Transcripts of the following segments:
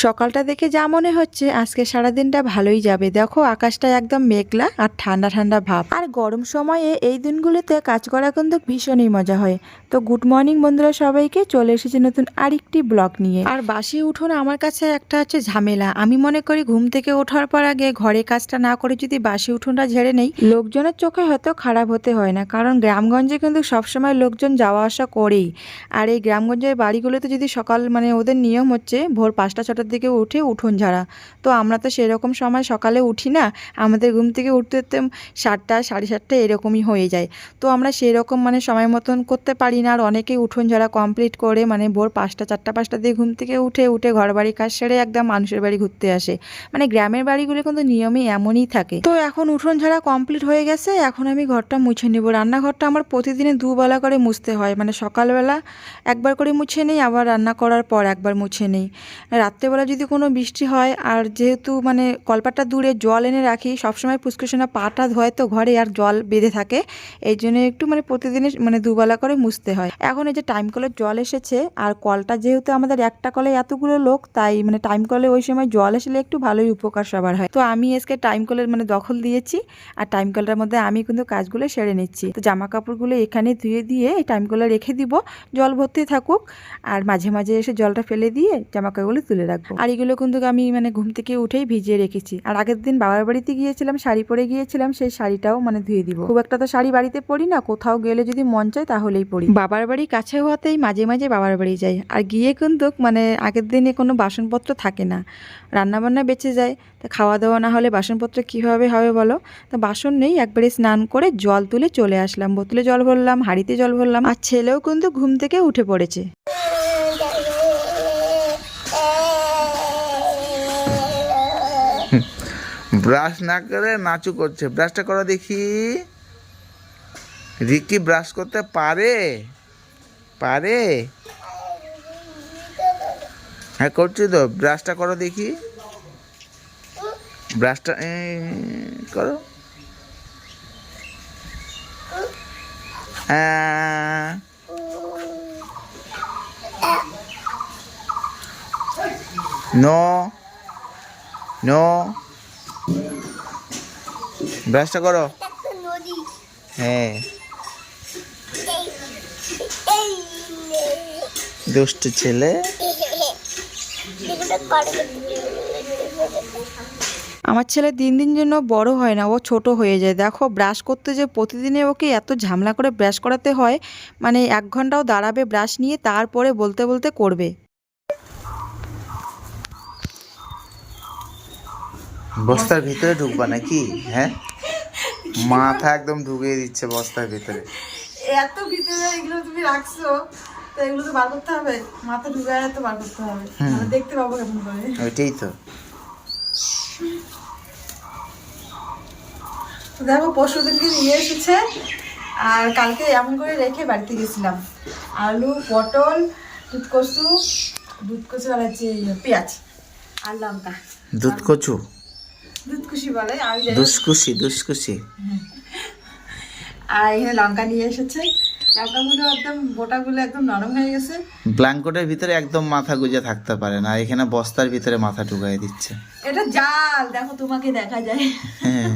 সকালটা দেখে যা মনে হচ্ছে, আজকে সারাদিনটা ভালোই যাবে। দেখো, আকাশটা একদম মেঘলা আর ঠান্ডা ঠান্ডা ভাব। আর গরম সময়ে এই দিনগুলোতে কাজ করা কিন্তু ভীষণই মজা হয়। তো গুড মর্নিং বন্ধুরা সবাইকে, চলে এসেছে নতুন আরেকটি ব্লগ নিয়ে। আর বাসি উঠোন আমার কাছে একটা হচ্ছে ঝামেলা। আমি মনে করি ঘুম থেকে ওঠার পর আগে ঘরে কাজটা না করে যদি বাসি উঠোনটা ঝেড়ে নেই, লোকজনের চোখে হয়তো খারাপ হতে হয় না। কারণ গ্রামগঞ্জে কিন্তু সবসময় লোকজন যাওয়া আসা করেই। আর এই গ্রামগঞ্জের বাড়িগুলোতে যদি সকাল মানে ওদের নিয়ম হচ্ছে, ভোর পাঁচটা ছটার দিকে উঠে উঠোন ঝাড়া তো আমরা তো সেরকম সময় সকালে উঠি না, আমাদের ঘুম থেকে উঠতে উঠতে সাতটা, সাড়ে সাতটা এরকমই হয়ে যায়। তো আমরা সেরকম মানে সময় মতন করতে পারি না, আর অনেকেই উঠোন ঝাড়া কমপ্লিট করে মানে ভোর পাঁচটা, চারটা, পাঁচটা দিয়ে ঘুম থেকে উঠে উঠে ঘর বাড়ি কাজ সেরে একদম মানুষের বাড়ি ঘুরতে আসে। মানে গ্রামের বাড়িগুলো কিন্তু নিয়মই এমনই থাকে। তো এখন উঠোন ঝাড়া কমপ্লিট হয়ে গেছে, এখন আমি ঘরটা মুছে নেব। রান্নাঘরটা আমার প্রতিদিনে দুবেলা করে মুছতে হয়। মানে সকালবেলা একবার করে মুছে নেই, আবার রান্না করার পর একবার মুছে নেই। রাত্রেবেলা যদি কোনো বৃষ্টি হয়, আর যেহেতু মানে কলপাটা দূরে জল এনে রাখি, সবসময় পুষ্কৃষণা পাটা ধোয় তো ঘরে আর জল বেঁধে থাকে। এই জন্য একটু মানে প্রতিদিনের মানে দুবেলা করে মুছতে হয়। এখন এই যে টাইম কলের জল এসেছে, আর কলটা যেহেতু আমাদের একটা কলে এতগুলো লোক, তাই মানে টাইম কলে ওই সময় জল এসলে একটু ভালোই উপকার সবার হয়। তো আমি আজকে টাইম কলের মানে দখল দিয়েছি, আর টাইম কলটার মধ্যে আমি কিন্তু কাজগুলো সেরে নিচ্ছি। তো জামা কাপড়গুলো এখানে ধুয়ে দিয়ে এই টাইম কলে রেখে দিব, জল ভর্তি থাকুক, আর মাঝে মাঝে এসে জলটা ফেলে দিয়ে জামা কাপড়গুলো তুলে রাখব। আর এগুলো কিন্তু আমি মানে ঘুম থেকে উঠেই ভিজিয়ে রেখেছি। আর আগের দিন বাবার বাড়িতে গিয়েছিলাম শাড়ি পরে গিয়েছিলাম সেই শাড়িটাও মানে ধুয়ে দিব। খুব একটা তো শাড়ি বাড়িতে পরি না কোথাও গেলে যদি মন চায় তাহলেই পরি। বাবার বাড়ি কাছে হওয়াতেই মাঝে মাঝে বাবার বাড়ি যাই। আর গিয়ে কিন্তু মানে আগের দিনে কোনো বাসনপত্র থাকে না। রান্নাবান্না বেঁচে যায়। তা খাওয়া দাওয়া না হলে বাসনপত্র কীভাবে হবে বলো? তো বাসন নেই একবারে স্নান করে জল তুলে চলে আসলাম। বোতলে জল ভরলাম হাঁড়িতে জল ভরলাম। আর ছেলেও কিন্তু ঘুম থেকে উঠে পড়েছে। ব্রাশ না করে নাচু করছে। ব্রাশটা করো দেখি। রিকি ব্রাশ করতে পারে? পারে? হ্যাঁ করছি তো। ব্রাশটা করো দেখি। ব্রাশটা করো। হ্যাঁ। নো নো ব্রাশটা করো। হ্যাঁ। দুষ্ট ছেলে। আমার ছেলে দিন দিন জন্য বড় হয় না, ও ছোট হয়ে যায়। দেখো, ব্রাশ করতে যে প্রতিদিনে ওকে এত ঝামেলা করে ব্রাশ করাতে হয় মানে এক ঘন্টাও দাঁড়াবে ব্রাশ নিয়ে, তারপরে বলতে বলতে করবে। বস্তার ভিতরে ঢুকবা নাকি? হ্যাঁ? মাথা একদম ঢুকিয়ে দিচ্ছে বস্তার ভিতরে। এত ভিতরে এগুলো তুমি রাখছো তো এগুলো তো বার করতে হবে। মাথা ঢুকায় তো বার করতে হবে। দেখতে পাবো কেমন করে। ওইটাই তো। তো দেখো পরশু দিনকে নিয়ে এসেছে আর কালকে এমন করে রেখে বাড়িতে গেছিলাম। আলু পটল দুধ কচু দুধ কচু আর হচ্ছে ইয়ে, পেঁয়াজ আর লঙ্কা। দুধ কচু দুধ কুশি বলে আমি। দুষ্কুশি দুষ্কুশি আর এখানে লঙ্কা নিয়ে এসেছে। লঙ্কাগুলো একদম গোটাগুলো একদম নরম হয়ে গেছে। ব্ল্যাঙ্কটের ভিতরে একদম মাথা গুজে থাকতে পারে না এখানে বস্তার ভিতরে মাথা ঢুকাই দিচ্ছে। এটা জাল দেখো তোমাকে দেখা যায়। হ্যাঁ।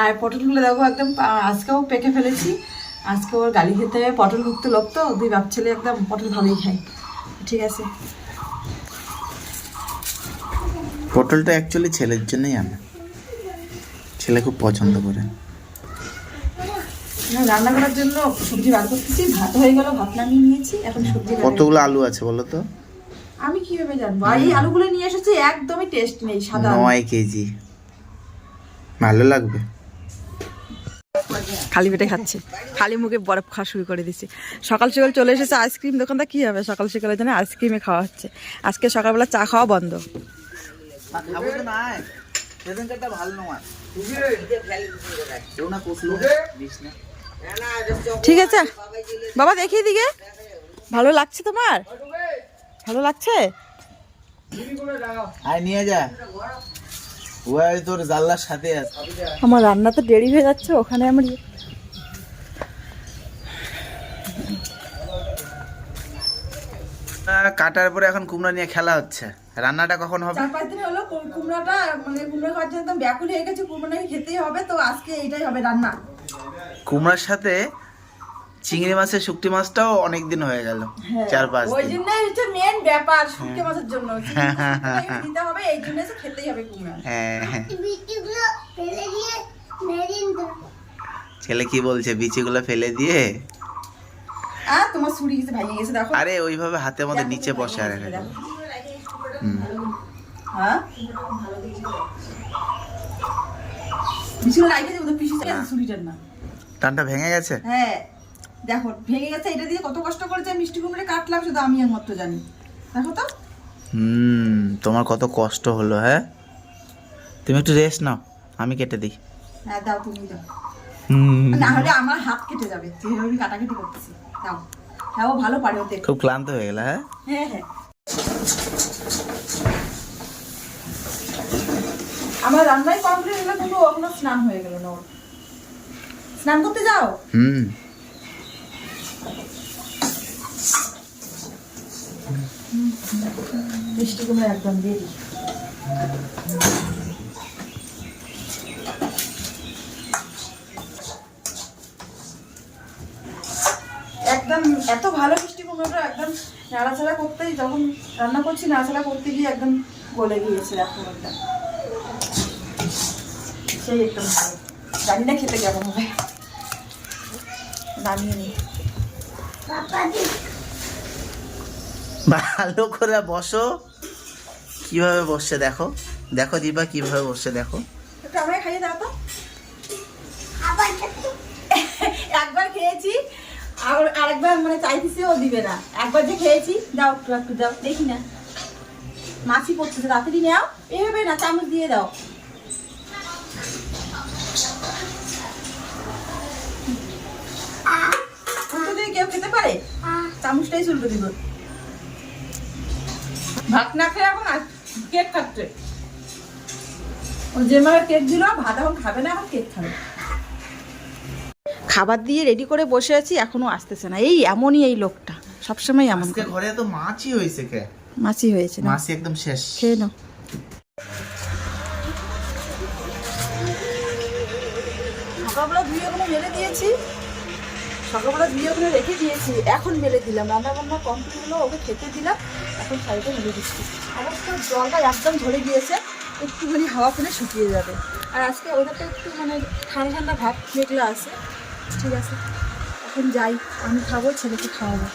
আর পটলগুলো দেখো একদম আজকেও পেকে ফেলেছি। আজকে ওর গালি খেতে পটল ভুক্ত লোক তো দুই বাপ ছেলে একদম পটল ভালোই খায়। ঠিক আছে। পটলটা অ্যাকচুয়ালি ছেলের জন্যই আনা। ছেলে খুব পছন্দ করে। রান্না করার জন্য সবজি বার করতেছি ভাত হয়ে গেল ভাত নামিয়ে নিয়েছি এখন সবজি কতগুলো আলু আছে বলো তো? আমি কীভাবে জানব? এই আলুগুলো নিয়ে এসেছে একদমই টেস্ট নেই সাদা। নয় কেজি। ভালো লাগবে। খালি পেটে খাচ্ছে। খালি মুখে বরফ খাওয়া শুরু করে দিচ্ছে সকাল সকাল চলে এসেছে আইসক্রিম দোকানটা কি হবে। সকাল সকালের জন্য আইসক্রিমে খাওয়া হচ্ছে। আজকে সকালবেলা চা খাওয়া বন্ধ। ঠিক আছে। বাবা দেখি দিকে ভালো লাগছে তোমার? ভালো লাগছে? আয় নিয়ে যা। ওই তোর জানলার সাথে আছে আমার রান্না তো দেরি হয়ে যাচ্ছে ওখানে আমার ইয়ে- কাটার পরে এখন কুমড়া নিয়ে খেলা হচ্ছে। রান্নাটা কখন হবে? চার পাঁচ দিন হলো কুমড়াটা মানে কুমড়া খাওয়ার জন্য একদম ব্যাকুল হয়ে গেছে কুমড়া নাকি খেতেই হবে তো আজকে এইটাই হবে রান্না। কুমড়ার সাথে চিংড়ি মাছের শুকটি মাছটাও অনেক দিন হয়ে গেল চার পাঁচ ওই দিন। জন্যই হচ্ছে মেন ব্যাপার শুটকি মাছের জন্য দিতে হবে এই জন্য এসে খেতেই হবে কুমড়া। হ্যাঁ। হ্যাঁ বিচিগুলো ফেলে দিয়ে মেরিন দাও ছেলে কি বলছে বিচিগুলো ফেলে দিয়ে? আর তোমার ছুরি গেছে ভেঙে গেছে দেখো। আরে ওইভাবে হাতের মধ্যে নিচে বসে আর। হুম। হ্যাঁ? বিছুনে রাখে দেবো তো পিসি ছুরিটার না। টানটা ভেঙে গেছে? হ্যাঁ। দেখো ভেঙে গেছে এটা দিয়ে কত কষ্ট করেছে মিষ্টি কুমড়ে কাটলাম শুধু আমি একমাত্র জানি। দেখো তো। হুম তোমার কত কষ্ট হলো হ্যাঁ? তুমি একটু রেস্ট নাও আমি কেটে দিই। হ্যাঁ দাও তুমি দাও। হুম। না হলে আমার হাত কেটে যাবে যেভাবে আমি কাটাকাটি করতেছি। দাও। হ্যাঁ ও ভালো পারে ওতে খুব ক্লান্ত হয়ে গেল হ্যাঁ? হ্যাঁ হ্যাঁ। আমার রান্নাই কমপ্লিট হলো কিন্তু এখনও স্নান হয়ে গেল না স্নান করতে যাও? হুম। মিষ্টি কুমড়ো একদম দিয়ে একদম এত ভালো মিষ্টি কুমড়োটা একদম নাড়াচাড়া করতেই যখন রান্না করছি নাড়াচাড়া করতে গিয়ে একদম গলে গিয়েছে এখন একদম সেই একদম জানি না খেতে কেমন হবে নামিয়ে নিই। ভালো করে বসো। কীভাবে বসছে দেখো। দেখো দিবা কীভাবে বসছে দেখো। একটু আমায় খাইয়ে দাও তো। একবার খেয়েছি। আর আরেকবার মানে চাইতেছি ও দিবে না। একবার যে খেয়েছি দাও একটু একটু দাও দেখি না। মাছি পড়তেছে তাড়াতাড়ি নাও। এভাবে না, চামচ দিয়ে দাও। কেউ খেতে পারে? চামচটাই উল্টো দিব। ভাত না খেয়ে এখন কেক খাচ্ছে। ও যে মারা কেক দিল, ভাত এখন খাবে না, এখন কেক খাবে। খাবার দিয়ে রেডি করে বসে আছি এখনও আসতেছে না। এই এমনই এই লোকটা। সবসময় এমন আজকে ঘরে তো মাছই হয়েছে কে? মাছি হয়েছে না। মাছই একদম শেষ। খেয়ে নাও। সকালবেলা ধুয়ে ওখানে মেলে দিয়েছি। সকালবেলা ধুয়ে ওখানে রেখে দিয়েছি। এখন মেলে দিলাম। রান্না বান্না কমপ্লিট হলো ওকে খেতে দিলাম। এখন শাড়িটা মেলে দিচ্ছি। অবশ্য জলটা একদম ঝরে গিয়েছে। একটুখানি হাওয়া ফেলে শুকিয়ে যাবে। আর আজকে ওদেরটা একটু মানে ঠান্ডা ঠান্ডা ভাব মেঘলা আছে। ঠিক আছে। এখন যাই আমি খাব ছেলেকে খাওয়াবো।